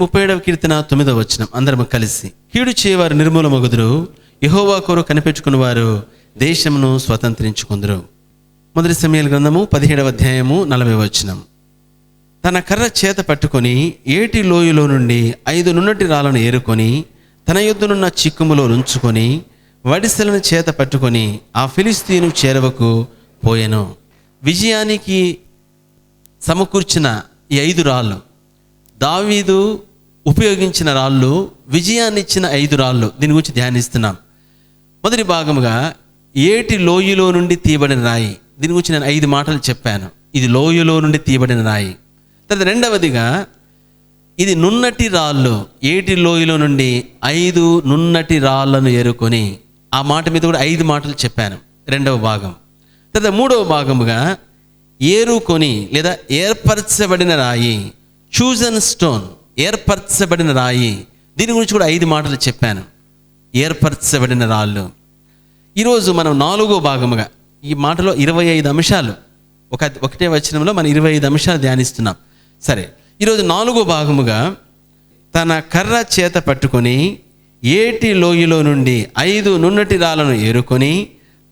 ముప్పై ఏడవ కీర్తన తొమ్మిదవ వచనం. అందరం కలిసి. కీడు చేయవారు నిర్మూలమగుదురు. యహోవా కొరకు కనిపెట్టుకుని వారు దేశమును స్వతంత్రించుకుందరు. మొదటి సమయాల గ్రంథము పదిహేడవ అధ్యాయము నలభై వచనం. తన కర్ర చేత పట్టుకొని ఏటి లోయలో నుండి ఐదు నున్నటి రాళ్ళను ఏరుకొని తన యుద్ధనున్న చిక్కుములో నుంచుకొని వడిసెలను చేత పట్టుకొని ఆ ఫిలిస్తీను చేరవకు పోయెను. విజయానికి సమకూర్చిన ఈ ఐదు రాళ్ళు. దావీదు ఉపయోగించిన రాళ్ళు విజయాన్ని ఇచ్చిన ఐదు రాళ్ళు. దీని గురించి ధ్యానిస్తున్నాం. మొదటి భాగముగా ఏటి లోయలో నుండి తీయబడిన రాయి? దీని గురించి నేను ఐదు మాటలు చెప్పాను. ఇది లోయలో నుండి తీయబడిన రాయి. తర్వాత రెండవదిగా ఇది నున్నటి రాళ్ళు. ఏటి లోయలో నుండి ఐదు నున్నటి రాళ్ళను ఏరుకొని ఆ మాట మీద కూడా ఐదు మాటలు చెప్పాను. రెండవ భాగం. తర్వాత మూడవ భాగముగా ఏరుకొని లేదా ఏర్పరచబడిన రాయి చూజన్ స్టోన్ ఏర్పరచబడిన రాయి. దీని గురించి కూడా ఐదు మాటలు చెప్పాను. ఏర్పరచబడిన రాళ్ళు. ఈరోజు మనం నాలుగో భాగముగా ఈ మాటలో ఇరవై ఐదు అంశాలు. ఒక ఒకటే వచనంలో మనం ఇరవై ఐదు అంశాలు ధ్యానిస్తున్నాం. సరే ఈరోజు నాలుగో భాగముగా తన కర్ర చేత పట్టుకొని ఏటి లోయలో నుండి ఐదు నున్నటి రాళ్ళను ఏరుకొని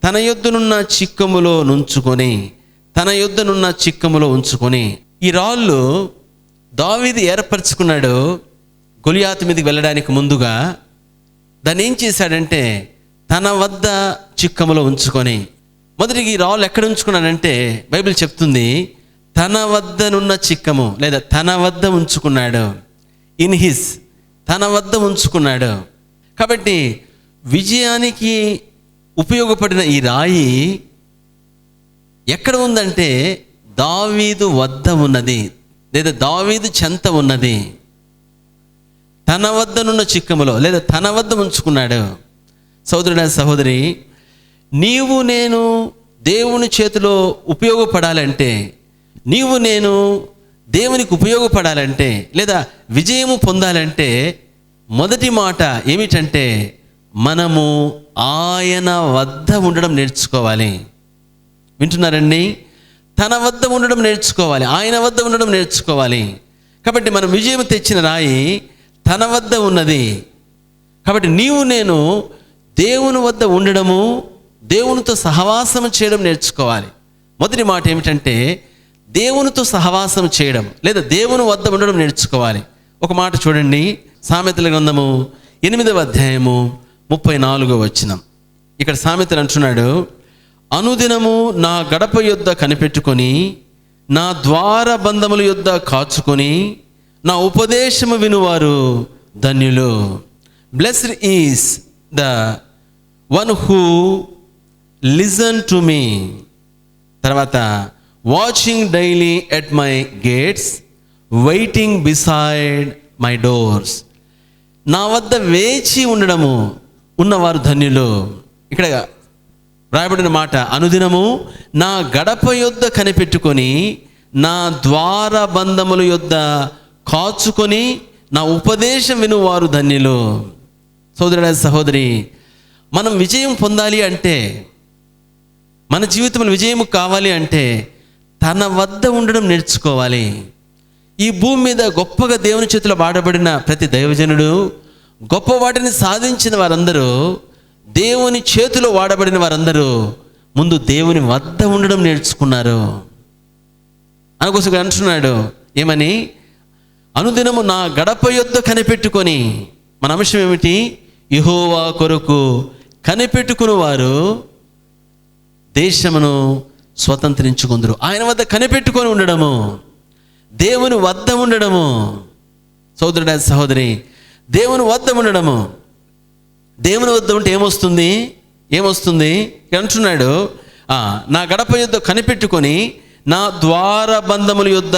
తన యొద్దనున్న చిక్కములో నుంచుకొని తన యొద్దనున్న చిక్కములో ఉంచుకొని ఈ రాళ్ళు దావీది ఏర్పరచుకున్నాడు గొలియాతు మీదకి వెళ్ళడానికి ముందుగా దాన్ని ఏం చేశాడంటే తన వద్ద చిక్కములో ఉంచుకొని మొదటికి ఈ రాళ్ళు ఎక్కడ ఉంచుకున్నాడంటే బైబిల్ చెప్తుంది తన వద్దనున్న చిక్కము లేదా తన వద్ద ఉంచుకున్నాడు ఇన్ హిస్ తన వద్ద ఉంచుకున్నాడు. కాబట్టి విజయానికి ఉపయోగపడిన ఈ రాయి ఎక్కడ ఉందంటే దావీదు వద్ద ఉన్నది లేదా దావీదు చెంత ఉన్నది. తన వద్దనున్న చిక్కములో లేదా తన వద్ద ఉంచుకున్నాడు. సోదరుడ సహోదరి నీవు నేను దేవుని చేతిలో ఉపయోగపడాలంటే నీవు నేను దేవునికి ఉపయోగపడాలంటే లేదా విజయము పొందాలంటే మొదటి మాట ఏమిటంటే మనము ఆయన వద్ద ఉండడం నేర్చుకోవాలి. వింటున్నారండి? తన వద్ద ఉండడం నేర్చుకోవాలి ఆయన వద్ద ఉండడం నేర్చుకోవాలి. కాబట్టి మనం విజయం తెచ్చిన రాయి తన వద్ద ఉన్నది. కాబట్టి నీవు నేను దేవుని వద్ద ఉండడము దేవునితో సహవాసం చేయడం నేర్చుకోవాలి. మొదటి మాట ఏమిటంటే దేవునితో సహవాసం చేయడం లేదా దేవుని వద్ద ఉండడం నేర్చుకోవాలి. ఒక మాట చూడండి సామెతల గ్రంథము ఎనిమిదవ అధ్యాయము ముప్పై నాలుగో వచ్చినం ఇక్కడ సామెతలు అంటున్నాడు అనుదినము నా గడప యొద్ద కనిపెట్టుకొని నా ద్వార బంధముల యొద్ద కాచుకొని నా ఉపదేశము వినువారు ధన్యులు. Blessed is the one who listen to me తర్వాత watching daily at my gates waiting beside my doors నా వద్ద వేచి ఉండడము ఉన్నవారు ధన్యులు. ఇక్కడ రాయబడిన మాట అనుదినము నా గడప యొద్ద కనిపెట్టుకొని నా ద్వార బంధముల యొద్ద కాచుకొని నా ఉపదేశం వినువారు ధన్యులు. సోదరుడ సహోదరి మనం విజయం పొందాలి అంటే మన జీవితంలో విజయం కావాలి అంటే తన వద్ద ఉండడం నేర్చుకోవాలి. ఈ భూమి మీద గొప్పగా దేవుని చేతిలో వాడబడిన ప్రతి దైవజనుడు గొప్ప వాటిని సాధించిన వారందరూ దేవుని చేతిలో వాడబడిన వారందరూ ముందు దేవుని వద్ద ఉండడం నేర్చుకున్నారు. అనకోసం అంటున్నాడు ఏమని? అనుదినము నా గడప యొద్ద కనిపెట్టుకొని మన అంశం ఏమిటి? యహోవా కొరకు కనిపెట్టుకుని వారు దేశమును స్వతంత్రించుకుందరు. ఆయన వద్ద కనిపెట్టుకొని ఉండడము దేవుని వద్ద ఉండడము. సోదరుడ సహోదరి దేవుని వద్ద ఉండడము. దేవుని వద్ద ఉంటే ఏమొస్తుంది? ఏమొస్తుంది? అంటున్నాడు. నా గడప యుద్ధ కనిపెట్టుకొని నా ద్వార బంధముల యుద్ధ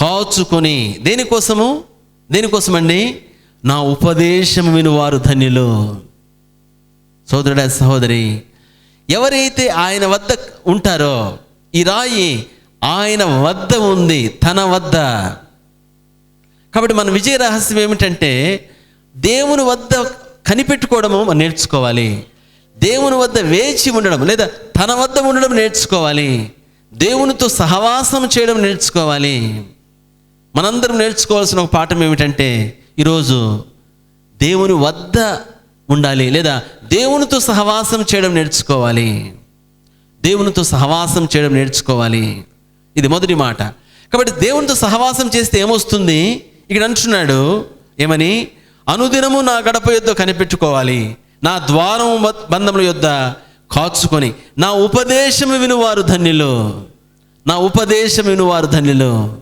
కాచుకొని దేనికోసము దేనికోసమండి నా ఉపదేశం వినివారు ధన్యులు. సోదరుడ సహోదరి ఎవరైతే ఆయన వద్ద ఉంటారో ఈ రాయి ఆయన వద్ద ఉంది తన వద్ద. కాబట్టి మన విజయ రహస్యం ఏమిటంటే దేవుని వద్ద కనిపెట్టుకోవడము మనం నేర్చుకోవాలి. దేవుని వద్ద వేచి ఉండడం లేదా తన వద్ద ఉండడం నేర్చుకోవాలి. దేవునితో సహవాసం చేయడం నేర్చుకోవాలి. మనందరం నేర్చుకోవాల్సిన ఒక పాఠం ఏమిటంటే ఈరోజు దేవుని వద్ద ఉండాలి లేదా దేవునితో సహవాసం చేయడం నేర్చుకోవాలి. దేవునితో సహవాసం చేయడం నేర్చుకోవాలి. ఇది మొదటి మాట. కాబట్టి దేవునితో సహవాసం చేస్తే ఏమొస్తుంది? ఇక్కడ అంటున్నాడు ఏమని? అనుదినము నా గడప యొద్ద కనిపెట్టుకోవాలి. నా ద్వారం బ- బంధముల యొద్ద కాచుకొని నా ఉపదేశము వినువారు ధన్యులు. నా ఉపదేశం వినువారు ధన్యులు.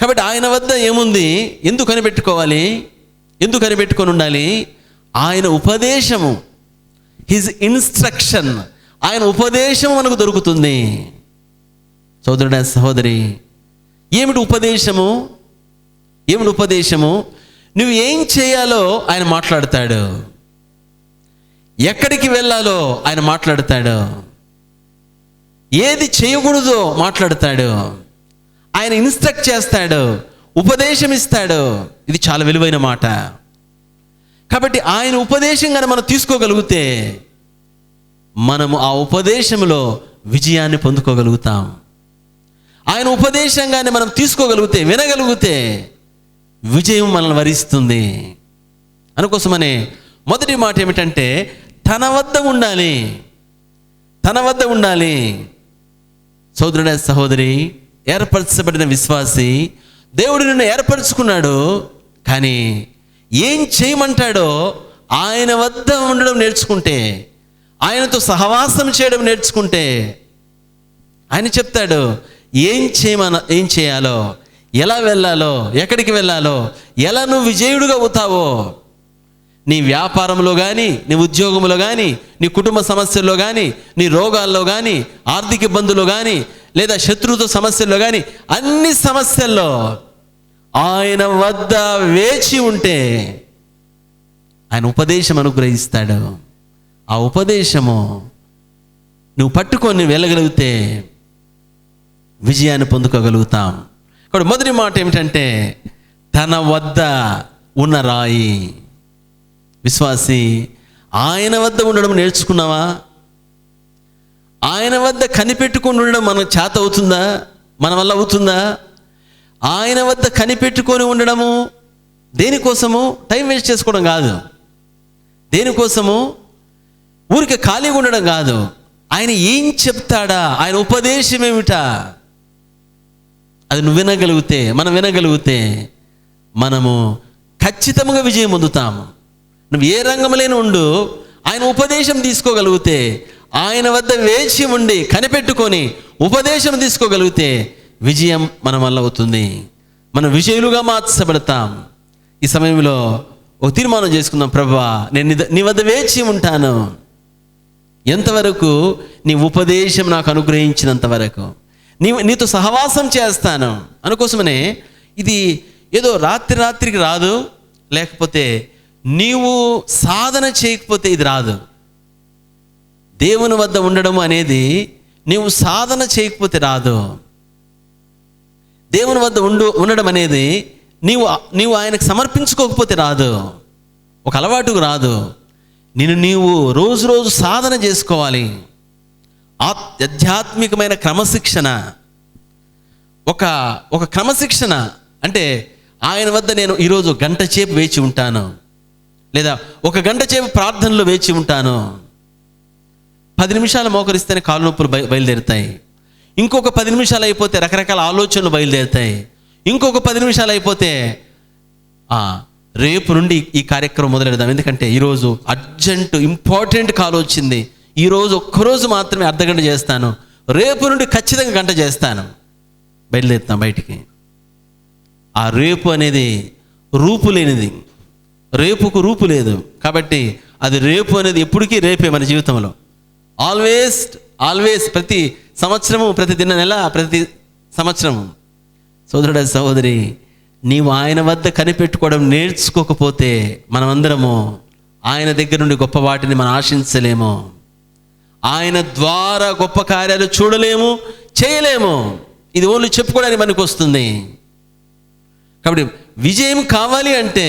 కాబట్టి ఆయన వద్ద ఏముంది? ఎందుకు కనిపెట్టుకోవాలి? ఎందుకు కనిపెట్టుకొని ఉండాలి? ఆయన ఉపదేశము హిజ్ ఇన్స్ట్రక్షన్ ఆయన ఉపదేశం మనకు దొరుకుతుంది. సోదరుడ సహోదరి ఏమిటి ఉపదేశము? ఏమిటి ఉపదేశము? నువ్వు ఏం చేయాలో ఆయన మాట్లాడతాడు. ఎక్కడికి వెళ్ళాలో ఆయన మాట్లాడతాడు. ఏది చేయకూడదో మాట్లాడతాడు. ఆయన ఇన్స్ట్రక్ట్ చేస్తాడు. ఉపదేశం ఇస్తాడు. ఇది చాలా విలువైన మాట. కాబట్టి ఆయన ఉపదేశం కనుక మనం తీసుకోగలిగితే మనము ఆ ఉపదేశంలో విజయాన్ని పొందుకోగలుగుతాం. ఆయన ఉపదేశంగానే మనం తీసుకోగలిగితే వినగలిగితే విజయం మనల్ని వరిస్తుంది. అందుకోసమనే మొదటి మాట ఏమిటంటే తన వద్ద ఉండాలి. తన వద్ద ఉండాలి. సోదరుడ సహోదరి ఏర్పరచబడిన విశ్వాసి దేవుడు నిన్ను ఏర్పరచుకున్నాడు కానీ ఏం చేయమంటాడో ఆయన వద్ద ఉండడం నేర్చుకుంటే ఆయనతో సహవాసం చేయడం నేర్చుకుంటే ఆయన చెప్తాడు ఏం చేయమన ఏం చేయాలో ఎలా వెళ్ళాలో ఎక్కడికి వెళ్ళాలో ఎలా నువ్వు విజయుడుగా అవుతావో నీ వ్యాపారంలో కానీ నీ ఉద్యోగంలో కానీ నీ కుటుంబ సమస్యల్లో కానీ నీ రోగాల్లో కానీ ఆర్థిక ఇబ్బందులు కానీ లేదా శత్రువుతో సమస్యల్లో కానీ అన్ని సమస్యల్లో ఆయన వద్ద వేచి ఉంటే ఆయన ఉపదేశం అనుగ్రహిస్తాడు. ఆ ఉపదేశము నువ్వు పట్టుకొని వెళ్ళగలిగితే విజయాన్ని పొందుకోగలుగుతాం. ఇక్కడ మొదటి మాట ఏమిటంటే తన వద్ద ఉన్న రాయి. విశ్వాసి ఆయన వద్ద ఉండడం నేర్చుకున్నావా? ఆయన వద్ద కనిపెట్టుకొని ఉండడం మనకు చేత అవుతుందా? మన వల్ల అవుతుందా? ఆయన వద్ద కనిపెట్టుకొని ఉండడము దేనికోసము? టైం వేస్ట్ చేసుకోవడం కాదు. దేనికోసము? ఊరికి ఖాళీగా ఉండడం కాదు. ఆయన ఏం చెప్తాడా? ఆయన ఉపదేశం ఏమిటా? అది నువ్వు వినగలిగితే మనం వినగలిగితే మనము ఖచ్చితంగా విజయం పొందుతాము నువ్వు ఏ రంగంలోనే ఉండు ఆయన ఉపదేశం తీసుకోగలిగితే ఆయన వద్ద వేచి ఉండి కనిపెట్టుకొని ఉపదేశం తీసుకోగలిగితే విజయం మన వల్ల అవుతుంది. మనం విజయులుగా మార్చబడతాం. ఈ సమయంలో ఒక తీర్మానం చేసుకుందాం ప్రభా నేను నీ వద్ద వేచి ఉంటాను. ఎంతవరకు నీ ఉపదేశం నాకు అనుగ్రహించినంత వరకు నీ నీతో సహవాసం చేస్తాను. అనుకోసమనే ఇది ఏదో రాత్రి రాత్రికి రాదు లేకపోతే నీవు సాధన చేయకపోతే ఇది రాదు. దేవుని వద్ద ఉండడం అనేది నీవు సాధన చేయకపోతే రాదు. దేవుని వద్ద ఉండు ఉండడం అనేది నీవు నీవు ఆయనకు సమర్పించుకోకపోతే రాదు. ఒక అలవాటుకు రాదు. నిన్ను నీవు రోజు రోజు సాధన చేసుకోవాలి. ఆధ్యాత్మికమైన క్రమశిక్షణ. ఒక ఒక క్రమశిక్షణ అంటే ఆయన వద్ద నేను ఈరోజు గంట చేపు వేచి ఉంటాను. లేదా ఒక గంట చేపు ప్రార్థనలో వేచి ఉంటాను. పది నిమిషాలు మోకరిస్తేనే కాలు నొప్పులు బయ బయలుదేరుతాయి. ఇంకొక పది నిమిషాలు అయిపోతే రకరకాల ఆలోచనలు బయలుదేరుతాయి. ఇంకొక పది నిమిషాలు అయిపోతే రేపు నుండి ఈ కార్యక్రమం మొదలెడదాం. ఎందుకంటే ఈరోజు అర్జెంటు ఇంపార్టెంట్ కాల్ వచ్చింది. ఈరోజు ఒక్కరోజు మాత్రమే అర్ధగంట చేస్తాను. రేపు నుండి ఖచ్చితంగా గంట చేస్తాను. బయలుదేరుతాం బయటికి. ఆ రేపు అనేది రూపు లేనిది. రేపుకు రూపు లేదు. కాబట్టి అది రేపు అనేది ఎప్పటికీ రేపే మన జీవితంలో. ఆల్వేస్ ఆల్వేస్ ప్రతి సంవత్సరము ప్రతి దిన నెల ప్రతి సంవత్సరము. సోదరుడ సహోదరి నీవు ఆయన వద్ద కనిపెట్టుకోవడం నేర్చుకోకపోతే మనమందరము ఆయన దగ్గర నుండి గొప్ప వాటిని మనం ఆశించలేము. ఆయన ద్వారా గొప్ప కార్యాలు చూడలేము చేయలేము. ఇది ఓన్లీ చెప్పుకోవడానికి మనకు వస్తుంది కాబట్టి విజయం కావాలి అంటే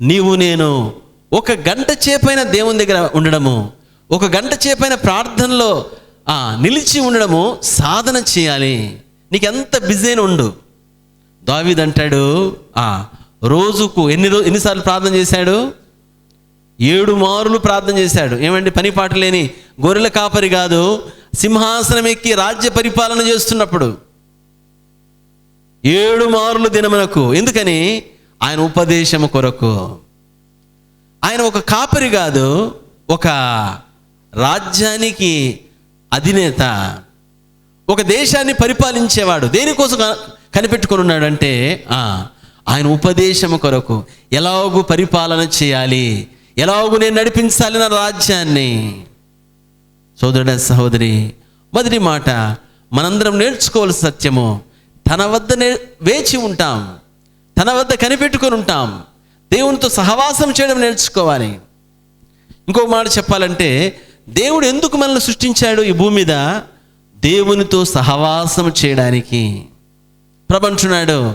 నీవు నేను ఒక గంట చేపైన దేవుని దగ్గర ఉండడము ఒక గంట చేపైన ప్రార్థనలో నిలిచి ఉండడము సాధన చేయాలి. నీకు ఎంత బిజీ అయిన ఉండు. దావీద్ అంటాడు ఆ రోజుకు ఎన్ని రోజు ఎన్నిసార్లు ప్రార్థన చేశాడు? ఏడు మారులు ప్రార్థన చేశాడు. ఏమండి పని పాట లేని గొర్రెల కాపరి కాదు సింహాసనం ఎక్కి రాజ్య పరిపాలన చేస్తున్నప్పుడు ఏడు మారులు దినమునకు. ఎందుకని? ఆయన ఉపదేశము కొరకు. ఆయన ఒక కాపరి కాదు ఒక రాజ్యానికి అధినేత ఒక దేశాన్ని పరిపాలించేవాడు. దేనికోసం కనిపెట్టుకుని ఉన్నాడంటే ఆయన ఉపదేశము కొరకు. ఎలాగూ పరిపాలన చేయాలి? ఎలాగూ నేను నడిపించాలి నా రాజ్యాన్ని? సోదరుడ సహోదరి మొదటి మాట మనందరం నేర్చుకోవాల్సిన సత్యము. తన వద్ద వేచి ఉంటాం. తన వద్ద కనిపెట్టుకొని ఉంటాం. దేవునితో సహవాసం చేయడం నేర్చుకోవాలి. ఇంకో మాట చెప్పాలంటే దేవుడు ఎందుకు మనల్ని సృష్టించాడు ఈ భూమి మీద? దేవునితో సహవాసం చేయడానికి. ప్రపంచున్నాడు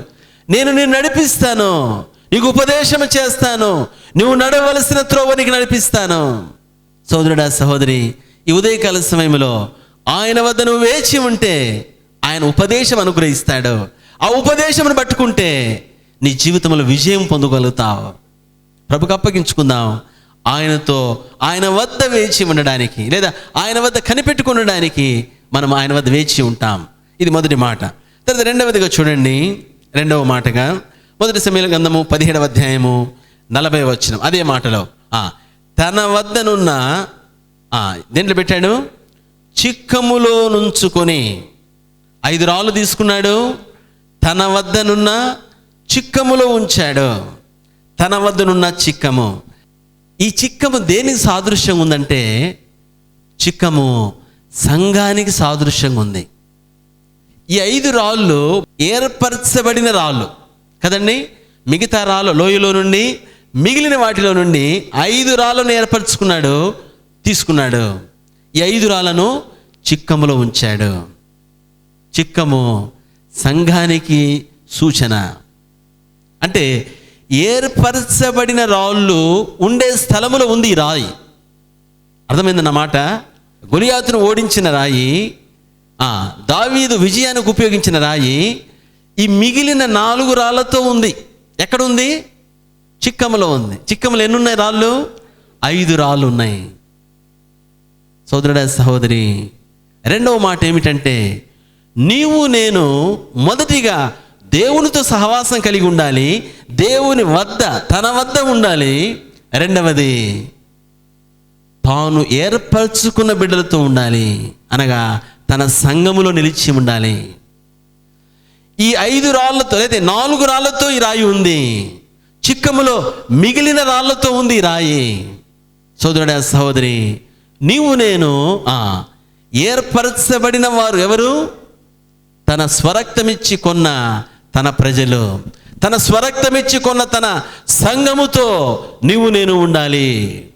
నేను నేను నడిపిస్తాను. నీకు ఉపదేశం చేస్తాను. నువ్వు నడవలసిన త్రోవ నీకు నడిపిస్తాను. సోదరుడా సహోదరి ఈ ఉదయకాల సమయంలో ఆయన వద్ద నువ్వు వేచి ఉంటే ఆయన ఉపదేశం అనుగ్రహిస్తాడు. ఆ ఉపదేశమును పట్టుకుంటే నీ జీవితంలో విజయం పొందగలుగుతావు. ప్రభుకు అప్పగించుకుందాం. ఆయనతో ఆయన వద్ద వేచి ఉండడానికి లేదా ఆయన వద్ద కనిపెట్టుకుండడానికి మనం ఆయన వద్ద వేచి ఉంటాం. ఇది మొదటి మాట. తర్వాత రెండవదిగా చూడండి. రెండవ మాటగా మొదటి సమయంలో గంధము పదిహేడవ అధ్యాయము నలభై వచనం. అదే మాటలో. తన వద్దనున్న దేంట్లో పెట్టాడు? చిక్కములో నుంచుకొని. ఐదు రాళ్ళు తీసుకున్నాడు. తన వద్దనున్న చిక్కములో ఉంచాడు. తన వద్దనున్న చిక్కము. ఈ చిక్కము దేనికి సాదృశ్యం ఉందంటే చిక్కము సంఘానికి సాదృశ్యంగా ఉంది. ఈ ఐదు రాళ్ళు ఏర్పరచబడిన రాళ్ళు కదండి? మిగతా రాళ్ళు లోయలో నుండి మిగిలిన వాటిలో నుండి ఐదు రాళ్ళను ఏర్పరచుకున్నాడు తీసుకున్నాడు. ఈ ఐదు రాళ్ళను చిక్కములో ఉంచాడు. చిక్కము సంఘానికి సూచన. అంటే ఏర్పరచబడిన రాళ్ళు ఉండే స్థలములో ఉంది ఈ రాయి. అర్థమైందన్నమాట గొలియాతును ఓడించిన రాయి దావీదు విజయానికి ఉపయోగించిన రాయి ఈ మిగిలిన నాలుగు రాళ్ళతో ఉంది. ఎక్కడుంది చిక్కములో ఉంది. చిక్కములు ఎన్నున్నాయి రాళ్ళు? ఐదు రాళ్ళు ఉన్నాయి. సోదరుడ సహోదరి రెండవ మాట ఏమిటంటే నీవు నేను మొదటిగా దేవునితో సహవాసం కలిగి ఉండాలి దేవుని వద్ద తన వద్ద ఉండాలి. రెండవది తాను ఏర్పరచుకున్న బిడ్డలతో ఉండాలి అనగా తన సంఘములో నిలిచి ఉండాలి. ఈ ఐదు రాళ్ళతో లేదా నాలుగు రాళ్ళతో ఈ రాయి ఉంది. చిక్కములో మిగిలిన రాళ్ళతో ఉంది ఈ రాయి. సోదరుడ సహోదరి నీవు నేను ఏర్పరచబడిన వారు ఎవరు? తన స్వరక్తమిచ్చి కొన్న తన ప్రజలు. తన స్వరక్తమిచ్చి కొన్న తన సంఘముతో నీవు నేను ఉండాలి.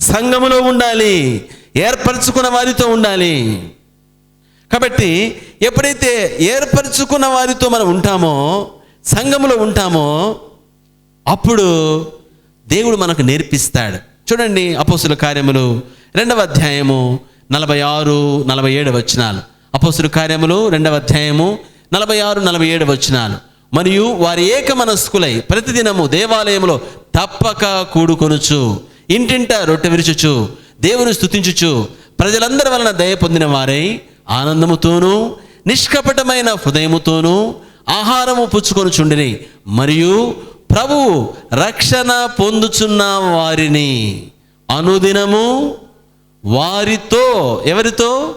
సంఘములో ఉండాలి. ఏర్పరచుకున్న వారితో ఉండాలి. కాబట్టి ఎప్పుడైతే ఏర్పరచుకున్న వారితో మనం ఉంటామో సంఘములో ఉంటామో అప్పుడు దేవుడు మనకు నేర్పిస్తాడు. చూడండి అపోసుల కార్యములు రెండవ అధ్యాయము నలభై ఆరు నలభై ఏడు వచనాలు. అపోసుడు కార్యములు రెండవ అధ్యాయము నలభై ఆరు నలభై ఏడు వచనాలు. మరియు వారి ఏక మనస్కులై ప్రతిదినము దేవాలయములో తప్పక కూడుకొనుచు ఇంటింట రొట్టె విరుచుచు దేవుని స్థుతించుచు ప్రజలందరి వలన దయ పొందిన వారై ఆనందముతోనూ నిష్కపటమైన హృదయముతోనూ ఆహారము పుచ్చుకొనుచుండిరి. మరియు ప్రభువు రక్షణ పొందుచున్న వారిని అనుదినము వారితో ఎవరితో?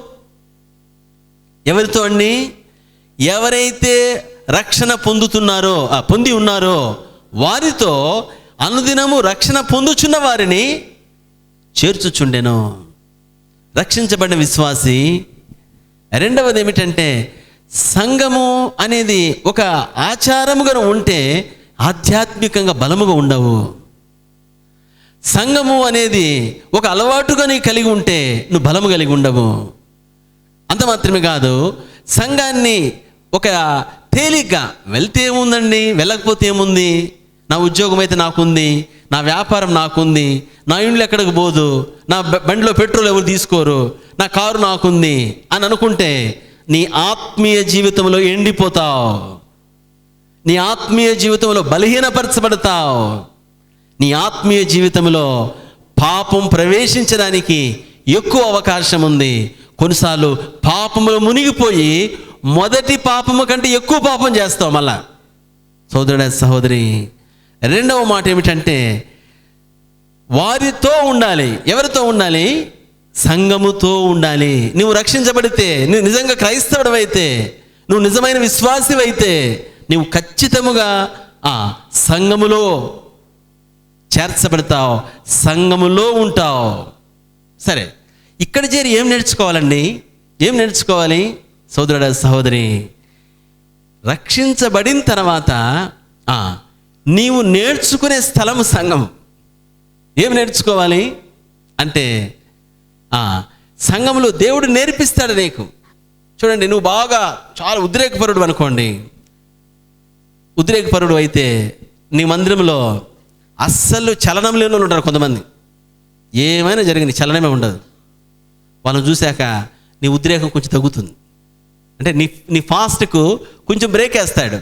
ఎవరితో అండి? ఎవరైతే రక్షణ పొందుతున్నారో పొంది ఉన్నారో వారితో అనుదినము రక్షణ పొందుచున్న వారిని చేర్చుచుండెను. రక్షించబడిన విశ్వాసి. రెండవది ఏమిటంటే సంఘము అనేది ఒక ఆచారముగా ఉంటే ఆధ్యాత్మికంగా బలముగా ఉండవు. సంఘము అనేది ఒక అలవాటుగా నీకు కలిగి ఉంటే నువ్వు బలము కలిగి ఉండవు. అంత మాత్రమే కాదు సంఘాన్ని ఒక తేలిగ్గా వెళ్తే ఏముందండి? వెళ్ళకపోతే ఏముంది? నా ఉద్యోగం అయితే నాకుంది నా వ్యాపారం నాకుంది నా ఇండ్లు ఎక్కడికి పోదు నా బండిలో పెట్రోల్ ఎవరు తీసుకోరు నా కారు నాకుంది అని అనుకుంటే నీ ఆత్మీయ జీవితంలో ఎండిపోతావు. నీ ఆత్మీయ జీవితంలో బలహీనపరచబడతావు. నీ ఆత్మీయ జీవితంలో పాపం ప్రవేశించడానికి ఎక్కువ అవకాశం ఉంది. కొన్నిసార్లు పాపములో మునిగిపోయి మొదటి పాపము కంటే ఎక్కువ పాపం చేస్తావు మళ్ళా. సోదరుడ సహోదరి రెండవ మాట ఏమిటంటే వారితో ఉండాలి. ఎవరితో ఉండాలి? సంఘముతో ఉండాలి. నువ్వు రక్షించబడితే నువ్వు నిజంగా క్రైస్తవుడవైతే నువ్వు నిజమైన విశ్వాసివైతే నువ్వు ఖచ్చితముగా ఆ సంఘములో చేర్చబడతావు సంఘములో ఉంటావు. సరే ఇక్కడ చేరి ఏం నేర్చుకోవాలండి? ఏం నేర్చుకోవాలి? సోదరుడ సహోదరి రక్షించబడిన తర్వాత నీవు నేర్చుకునే స్థలము సంఘం ఏం నేర్చుకోవాలి? అంటే సంఘంలో దేవుడు నేర్పిస్తాడు నీకు. చూడండి నువ్వు బాగా చాలా ఉద్రేకపరుడు అనుకోండి. ఉద్రేకపరుడు అయితే నీ మందిరంలో అస్సలు చలనం లేని వాళ్ళు ఉంటారు కొంతమంది. ఏమైనా జరిగింది చలనమే ఉండదు. వాళ్ళని చూశాక నీ ఉద్రేకం కొంచెం తగ్గుతుంది. అంటే నీ నీ ఫాస్ట్కు కొంచెం బ్రేక్ వేస్తాడు.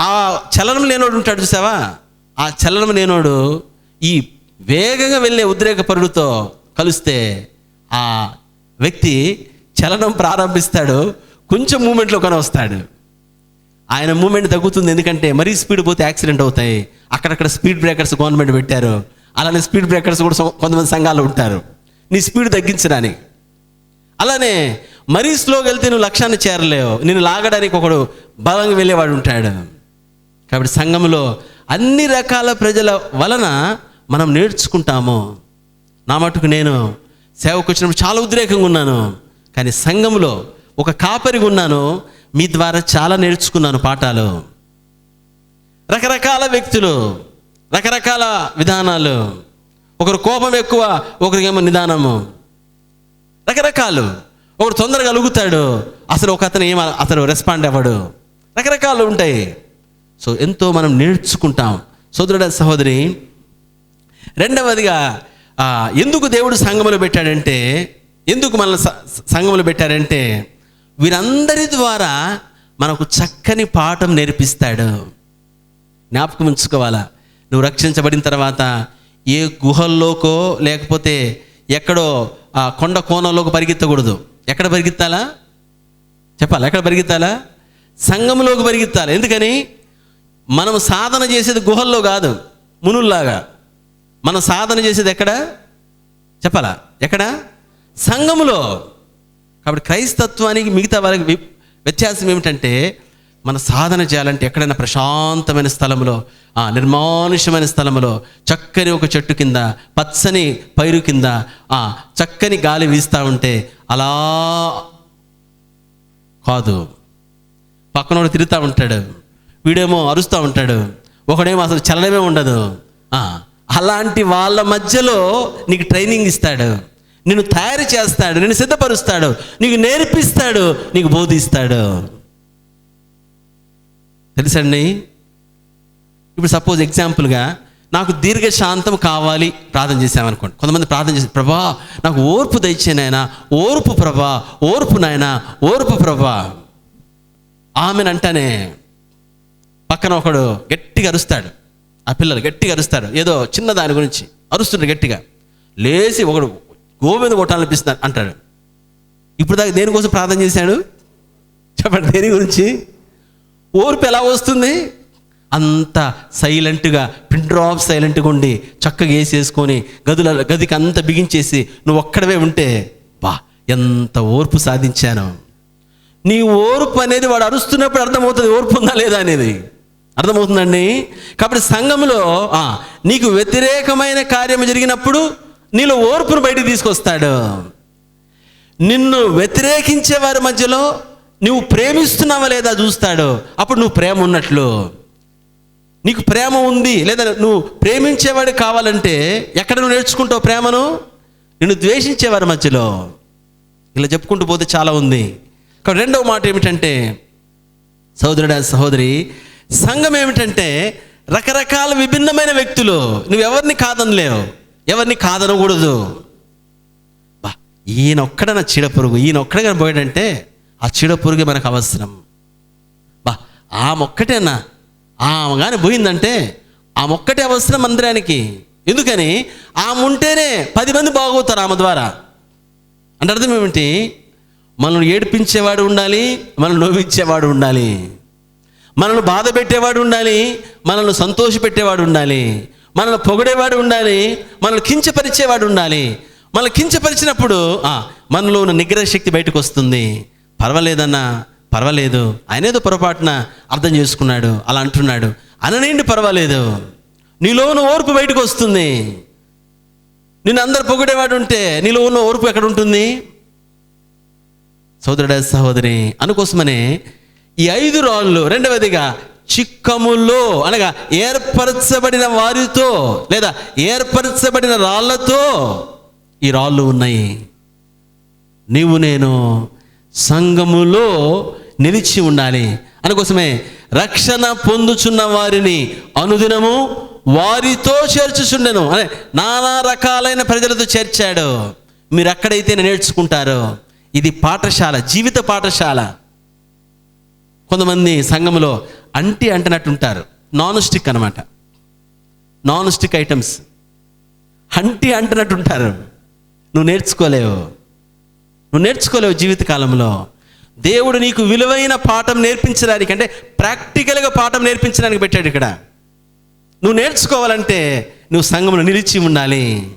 ఆ చలనం లేనోడు ఉంటాడు చూసావా? ఆ చలనం లేనోడు ఈ వేగంగా వెళ్ళే ఉద్రేకపరుడితో కలిస్తే ఆ వ్యక్తి చలనం ప్రారంభిస్తాడు కొంచెం మూమెంట్లో కొని వస్తాడు. ఆయన మూమెంట్ తగ్గుతుంది ఎందుకంటే మరీ స్పీడ్ పోతే యాక్సిడెంట్ అవుతాయి. అక్కడక్కడ స్పీడ్ బ్రేకర్స్ గవర్నమెంట్ పెట్టారు. అలానే స్పీడ్ బ్రేకర్స్ కూడా కొంతమంది సంఘాలు ఉంటారు. నీ స్పీడ్ తగ్గించడానికి అలానే మరీ స్లోగా వెళ్తే నువ్వు లక్ష్యాన్ని చేరలేవు. నేను లాగడానికి ఒకడు బలంగా వెళ్ళేవాడు ఉంటాడు. కాబట్టి సంఘంలో అన్ని రకాల ప్రజల వలన మనం నేర్చుకుంటాము. నా మటుకు నేను సేవకు వచ్చినప్పుడు చాలా ఉద్రేకంగా ఉన్నాను. కానీ సంఘంలో ఒక కాపరిగా ఉన్నాను. మీ ద్వారా చాలా నేర్చుకున్నాను పాఠాలు. రకరకాల వ్యక్తులు రకరకాల విధానాలు. ఒకరు కోపం ఎక్కువ ఒకరికేమో నిదానము. రకరకాలు. ఒకడు తొందరగా అలుగుతాడు అసలు ఒక అతను ఏమ అతను రెస్పాండ్ అవ్వడు. రకరకాలు ఉంటాయి. సో ఎంతో మనం నేర్చుకుంటాం. సోదరుడ సహోదరి రెండవదిగా ఎందుకు దేవుడు సంఘములు పెట్టాడంటే ఎందుకు మనల్ని స- సంఘములు పెట్టాడంటే వీరందరి ద్వారా మనకు చక్కని పాఠం నేర్పిస్తాడు. జ్ఞాపకం ఉంచుకోవాలా? నువ్వు రక్షించబడిన తర్వాత ఏ గుహల్లోకో లేకపోతే ఎక్కడో ఆ కొండ కోణంలోకి పరిగెత్తకూడదు. ఎక్కడ పరిగెత్తాలా? చెప్పాలి? ఎక్కడ పరిగెత్తాలా? సంఘంలోకి పరిగెత్తాలి? ఎందుకని? మనం సాధన చేసేది గుహల్లో కాదు మునుల్లాగా. మనం సాధన చేసేది ఎక్కడ? చెప్పాలా? ఎక్కడ? సంఘములో. కాబట్టి క్రైస్తత్వానికి మిగతా వాళ్ళకి వ్యత్యాసం ఏమిటంటే మన సాధన చేయాలంటే ఎక్కడైనా ప్రశాంతమైన స్థలంలో ఆ నిర్మానుష్యమైన స్థలంలో చక్కని ఒక చెట్టు కింద పచ్చని పైరు కింద ఆ చక్కని గాలి వీస్తూ ఉంటే అలా కాదు. పక్కనోడు తిరుగుతూ ఉంటాడు వీడేమో అరుస్తూ ఉంటాడు ఒకడేమో అసలు చలనమే ఉండదు. అలాంటి వాళ్ళ మధ్యలో నీకు ట్రైనింగ్ ఇస్తాడు. నిన్ను తయారు చేస్తాడు నిన్ను సిద్ధపరుస్తాడు నీకు నేర్పిస్తాడు నీకు బోధిస్తాడు. తెలుసండి? ఇప్పుడు సపోజ్ ఎగ్జాంపుల్గా నాకు దీర్ఘశాంతం కావాలి ప్రార్థన చేసామనుకోండి కొంతమంది ప్రార్థన చేసి ప్రభా నాకు ఓర్పు దయచేనాయన ఓర్పు ప్రభా ఓర్పు నాయన ఓర్పు ప్రభా. ఆమెను అంటానే పక్కన ఒకడు గట్టిగా అరుస్తాడు. ఆ పిల్లలు గట్టిగా అరుస్తాడు ఏదో చిన్న దాని గురించి అరుస్తుండ్రు గట్టిగా. లేచి ఒకడు గోవింద కొట్టాలనిపిస్తుంది అంటాడు. ఇప్పుడు దాకా దేనికోసం ప్రార్థన చేశాడు? చెప్పండి దేని గురించి? ఓర్పు ఎలా వస్తుంది? అంత సైలెంట్గా పిన్ డ్రాప్ సైలెంట్గా ఉండి చక్కగా వేసేసుకొని గదుల గదికి అంత బిగించేసి నువ్వు ఒక్కడవే ఉంటే బా ఎంత ఓర్పు సాధించాను. నీ ఓర్పు అనేది వాడు అరుస్తున్నప్పుడు అర్థమవుతుంది ఓర్పు ఉందా లేదా అనేది. అర్థమవుతుందండి? కాబట్టి సంఘంలో నీకు వ్యతిరేకమైన కార్యం జరిగినప్పుడు నీలో ఓర్పును బయటికి తీసుకొస్తాడు. నిన్ను వ్యతిరేకించే వారి మధ్యలో నువ్వు ప్రేమిస్తున్నావా లేదా చూస్తాడు. అప్పుడు నువ్వు ప్రేమ ఉన్నట్లు. నీకు ప్రేమ ఉంది లేదా నువ్వు ప్రేమించేవాడు కావాలంటే ఎక్కడ నువ్వు నేర్చుకుంటావు ప్రేమను? నిన్ను ద్వేషించేవారి మధ్యలో. ఇలా చెప్పుకుంటూ పోతే చాలా ఉంది. కాబట్టి రెండవ మాట ఏమిటంటే సహోదరుడా సహోదరి సంఘం ఏమిటంటే రకరకాల విభిన్నమైన వ్యక్తులు. నువ్వెవరిని కాదనలేవు. ఎవరిని కాదనకూడదు. బా ఈయన ఒక్కడ నా చీడ పురుగు ఈయన ఒక్కడే కానీ పోయాడంటే ఆ చీడ పురుగే మనకు అవసరం. బా ఆ మొక్కటేనా? ఆమె కానీ పోయిందంటే ఆ మొక్కటే అవసరం మందిరానికి. ఎందుకని? ఆమె ఉంటేనే పది మంది బాగవుతారు ఆమె ద్వారా. అంటే అర్థం ఏమిటి? మనల్ని ఏడిపించేవాడు ఉండాలి మనల్ని నవ్వించేవాడు ఉండాలి. మనల్ని బాధ పెట్టేవాడు ఉండాలి మనల్ని సంతోష పెట్టేవాడు ఉండాలి. మనల్ని పొగడేవాడు ఉండాలి మనల్ని కించపరిచేవాడు ఉండాలి. మనల్ని కించపరిచినప్పుడు మనలో ఉన్న నిగ్రహ శక్తి బయటకు వస్తుంది. పర్వాలేదన్నా పర్వాలేదు. ఆయన ఏదో పొరపాటున అర్థం చేసుకున్నాడు అలా అంటున్నాడు. అననేంటి పర్వాలేదు. నీలో ఉన్న ఓర్పు బయటకు వస్తుంది. నిన్ను అందరు పొగిడేవాడు ఉంటే నీలో ఉన్న ఓర్పు ఎక్కడ ఉంటుంది? సోదరుడ సహోదరి అనుకోసమనే ఈ ఐదు రాళ్ళు రెండవదిగా చిక్కములో అనగా ఏర్పరచబడిన వారితో లేదా ఏర్పరచబడిన రాళ్ళతో ఈ రాళ్ళు ఉన్నాయి. నీవు నేను సంఘములో నిలిచి ఉండాలి. అందుకోసమే రక్షణ పొందుచున్న వారిని అనుదినము వారితో చేర్చుచుండెను. అనే నానా రకాలైన ప్రజలతో చేర్చాడు. మీరు అక్కడైతే నేర్చుకుంటారో. ఇది పాఠశాల జీవిత పాఠశాల. కొంతమంది సంఘంలో అంటి అంటనట్టు ఉంటారు నాన్ స్టిక్ అనమాట నాన్ స్టిక్ ఐటమ్స్ అంటి అంటనట్టు ఉంటారు నువ్వు నేర్చుకోలేవు. నువ్వు నేర్చుకోలేవు జీవితకాలంలో. దేవుడు నీకు విలువైన పాఠం నేర్పించడానికి అంటే ప్రాక్టికల్గా పాఠం నేర్పించడానికి పెట్టాడు ఇక్కడ. నువ్వు నేర్చుకోవాలంటే నువ్వు సంఘంలో నిలిచి ఉండాలి.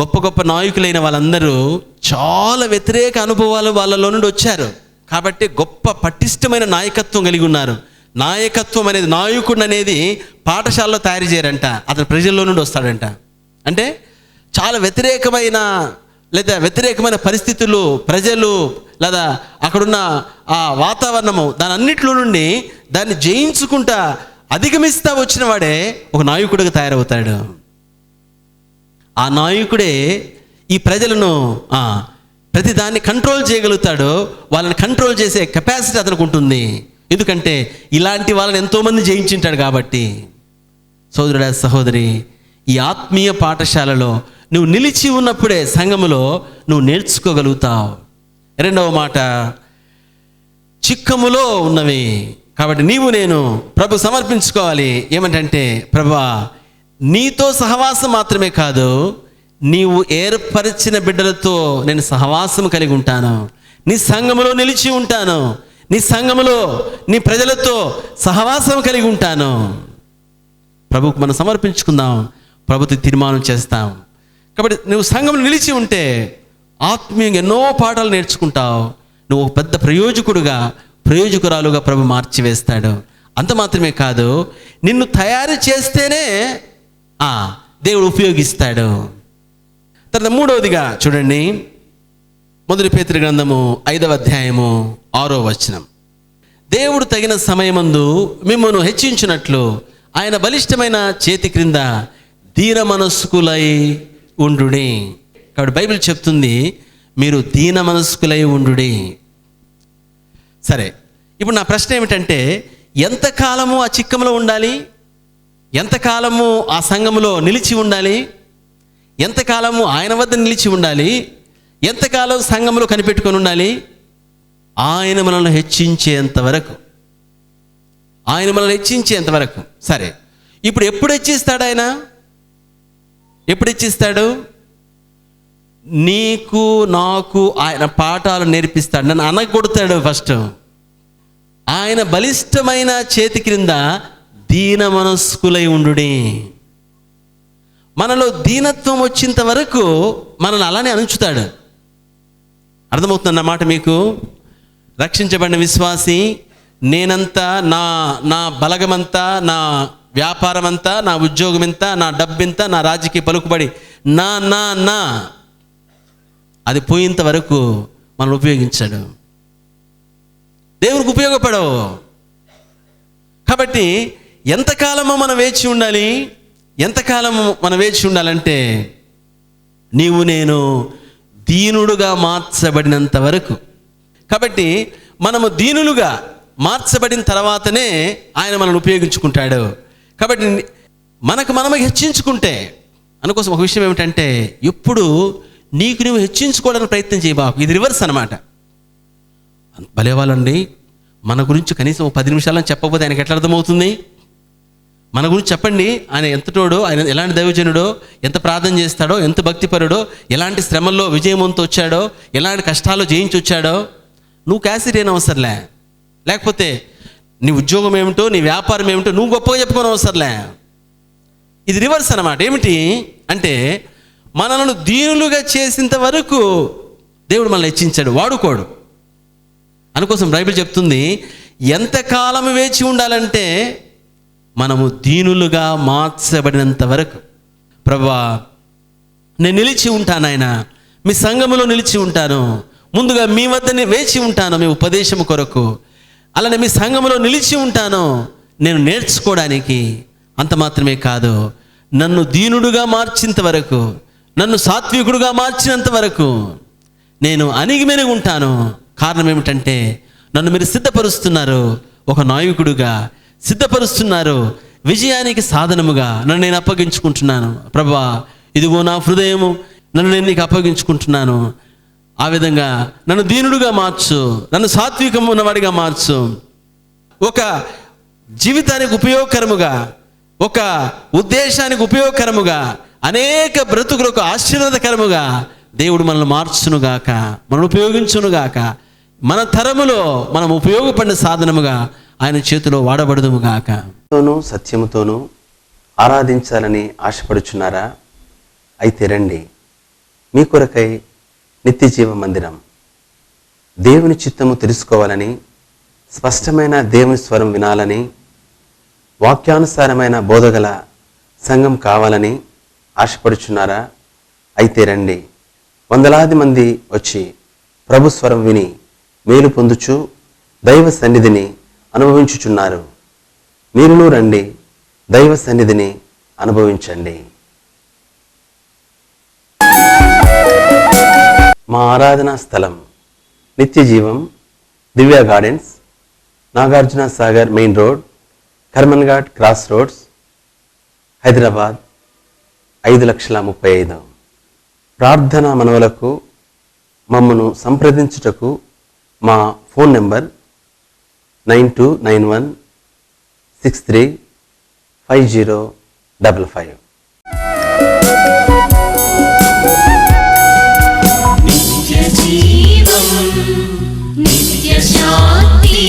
గొప్ప గొప్ప నాయకులైన వాళ్ళందరూ చాలా వ్యతిరేక అనుభవాలు వాళ్ళలో నుండి వచ్చారు. కాబట్టి గొప్ప పటిష్టమైన నాయకత్వం కలిగి ఉన్నారు. నాయకత్వం అనేది నాయకుడు అనేది పాఠశాలలో తయారు చేయరంట. అతను ప్రజల్లో నుండి వస్తాడంట. అంటే చాలా వ్యతిరేకమైన లేదా వ్యతిరేకమైన పరిస్థితులు ప్రజలు లేదా అక్కడున్న ఆ వాతావరణము దాని అన్నిట్లో నుండి దాన్ని జయించుకుంటా అధిగమిస్తా వచ్చిన వాడే ఒక నాయకుడిగా తయారవుతాడు. ఆ నాయకుడే ఈ ప్రజలను ప్రతి దాన్ని కంట్రోల్ చేయగలుగుతాడు వాళ్ళని కంట్రోల్ చేసే కెపాసిటీ అతనికి ఉంటుంది. ఎందుకంటే ఇలాంటి వాళ్ళని ఎంతోమంది జయించింటాడు కాబట్టి. సోదరుడా సహోదరి ఈ ఆత్మీయ పాఠశాలలో నువ్వు నిలిచి ఉన్నప్పుడే సంఘములో నువ్వు నేర్చుకోగలుగుతావు. రెండవ మాట చిక్కములో ఉన్నవి. కాబట్టి నీవు నేను ప్రభు సమర్పించుకోవాలి. ఏమంటంటే ప్రభా నీతో సహవాసం మాత్రమే కాదు నీవు ఏర్పరిచిన బిడ్డలతో నేను సహవాసం కలిగి ఉంటాను. నీ సంఘములో నిలిచి ఉంటాను. నీ సంఘములో నీ ప్రజలతో సహవాసం కలిగి ఉంటాను. ప్రభుకు మనం సమర్పించుకుందాం. ప్రభుత్వ తీర్మానం చేస్తాం. కాబట్టి నువ్వు సంఘంలో నిలిచి ఉంటే ఆత్మీయంగా ఎన్నో పాఠాలు నేర్చుకుంటావు. నువ్వు ఒక పెద్ద ప్రయోజకుడుగా ప్రయోజకురాలుగా ప్రభు మార్చివేస్తాడు. అంత మాత్రమే కాదు నిన్ను తయారు చేస్తేనే ఆ దేవుడు ఉపయోగిస్తాడు. తర్వాత మూడవదిగా చూడండి. మొదటి పేతృ గ్రంథము ఐదవ అధ్యాయము ఆరో వచనం. దేవుడు తగిన సమయమందు మిమ్మల్ని హెచ్చించినట్లు ఆయన బలిష్టమైన చేతి క్రింద దీన మనస్కులై ఉండుడి. కాబట్టి బైబిల్ చెప్తుంది మీరు దీన మనస్కులై ఉండుడి. సరే ఇప్పుడు నా ప్రశ్న ఏమిటంటే ఎంతకాలము ఆ చిక్కంలో ఉండాలి? ఎంతకాలము ఆ సంఘములో నిలిచి ఉండాలి? ఎంతకాలము ఆయన వద్ద నిలిచి ఉండాలి? ఎంతకాలం సంఘంలో కనిపెట్టుకొని ఉండాలి? ఆయన మనల్ని హెచ్చించేంత వరకు. ఆయన మనల్ని హెచ్చించేంత వరకు. సరే. ఇప్పుడు ఎప్పుడు హెచ్చిస్తాడు ఆయన? ఎప్పుడు హెచ్చిస్తాడు? నీకు నాకు ఆయన పాఠాలు నేర్పిస్తాడు. నన్ను అనగొడతాడు ఫస్ట్. ఆయన బలిష్టమైన చేతి క్రింద దీన మనస్కులై ఉండుడి. మనలో దీనత్వం వచ్చేంత వరకు మనల్ని అలానే అణుచుతాడు. అర్థమవుతుందన్న మాట మీకు? రక్షించబడిన విశ్వాసి నేనంతా నా నా బలగమంతా నా వ్యాపారం అంతా నా ఉద్యోగం ఎంత నా డబ్బింత నా రాజకీయ పలుకుబడి నా నా నా అది పోయేంత వరకు మనం ఉపయోగించాడు. దేవునికి ఉపయోగపడవు. కాబట్టి ఎంతకాలమో మనం వేచి ఉండాలి ఎంతకాలం మనం వేచి ఉండాలంటే నీవు నేను దీనుడుగా మార్చబడినంత వరకు. కాబట్టి మనము దీనులుగా మార్చబడిన తర్వాతనే ఆయన మనల్ని ఉపయోగించుకుంటాడు. కాబట్టి మనకు మనము హెచ్చించుకుంటే అందుకోసం ఒక విషయం ఏమిటంటే ఎప్పుడు నీకు నువ్వు హెచ్చించుకోవడానికి ప్రయత్నం చేయబాకు ఇది రివర్స్ అనమాట భలేవాళ్ళండి. మన గురించి కనీసం పది నిమిషాలని చెప్పకపోతే ఆయనకి ఎట్లా అర్థమవుతుంది? మన గురించి చెప్పండి. ఆయన ఎంతటోడో ఆయన ఎలాంటి దైవజనుడో ఎంత ప్రార్థన చేస్తాడో ఎంత భక్తిపరుడో ఎలాంటి శ్రమల్లో విజయవంతో వచ్చాడో ఎలాంటి కష్టాలు జయించి వచ్చాడో నువ్వు క్యాసిడ్ అయిన అవసరంలే. లేకపోతే నీ ఉద్యోగం ఏమిటో నీ వ్యాపారం ఏమిటో నువ్వు గొప్పగా చెప్పుకోని అవసరంలే ఇది రివర్స్ అనమాట ఏమిటి అంటే మనలను దీనులుగా చేసేంత వరకు దేవుడు మనల్ని హెచ్చించాడు. వాడుకోడు. అందుకోసం బైబిల్ చెప్తుంది ఎంతకాలం వేచి ఉండాలంటే మనము దీనులుగా మార్చబడినంత వరకు. ప్రభా నేను నిలిచి ఉంటాను ఆయన. మీ సంఘములో నిలిచి ఉంటాను. ముందుగా మీ వద్దనే వేచి ఉంటాను మీ ఉపదేశం కొరకు. అలానే మీ సంఘములో నిలిచి ఉంటాను. నేను నేర్చుకోవడానికి అంత మాత్రమే కాదు. నన్ను దీనుడుగా మార్చినంత వరకు నన్ను సాత్వికుడుగా మార్చినంత వరకు నేను అణిగిమెనిగి ఉంటాను. కారణం ఏమిటంటే నన్ను మీరు సిద్ధపరుస్తున్నారు ఒక నాయకుడుగా. సిద్ధపరుస్తున్నారు. విజయానికి సాధనముగా నన్ను నేను అప్పగించుకుంటున్నాను. ప్రభా ఇదిగో నా హృదయము నన్ను నేను నీకు అప్పగించుకుంటున్నాను. ఆ విధంగా నన్ను దీనుడుగా మార్చు నన్ను సాత్వికం ఉన్నవాడిగా మార్చు. ఒక జీవితానికి ఉపయోగకరముగా ఒక ఉద్దేశానికి ఉపయోగకరముగా అనేక బ్రతుకులకు ఆశీర్వాదకరముగా దేవుడు మనల్ని మార్చునుగాక మనల్ని ఉపయోగించునుగాక మన తరములో మనం ఉపయోగపడిన సాధనముగా ఆయన చేతిలో వాడబడదుముగాక తోనూ సత్యముతోనూ ఆరాధించాలని ఆశపడుచున్నారా? అయితే రండి. మీ కొరకై నిత్య జీవ మందిరం. దేవుని చిత్తము తెలుసుకోవాలని స్పష్టమైన దేవుని స్వరం వినాలని వాక్యానుసారమైన బోధగల సంఘం కావాలని ఆశపడుచున్నారా? అయితే రండి. వందలాది మంది వచ్చి ప్రభు స్వరం విని మేలు పొందుచు దైవ సన్నిధిని అనుభవించుచున్నారు. మీరును రండి దైవ సన్నిధిని అనుభవించండి. మా ఆరాధనా స్థలం Nithyajeevam Divya gardens Nagarjuna Sagar main road Karman Ghat cross roads Hyderabad ఐదు లక్షల ముప్పై ఐదు. ప్రార్థనా మనవలకు మమ్మను సంప్రదించుటకు మా phone number nine two nine one six three five zero double five. నిత్య జీవం నిత్య శాంతి.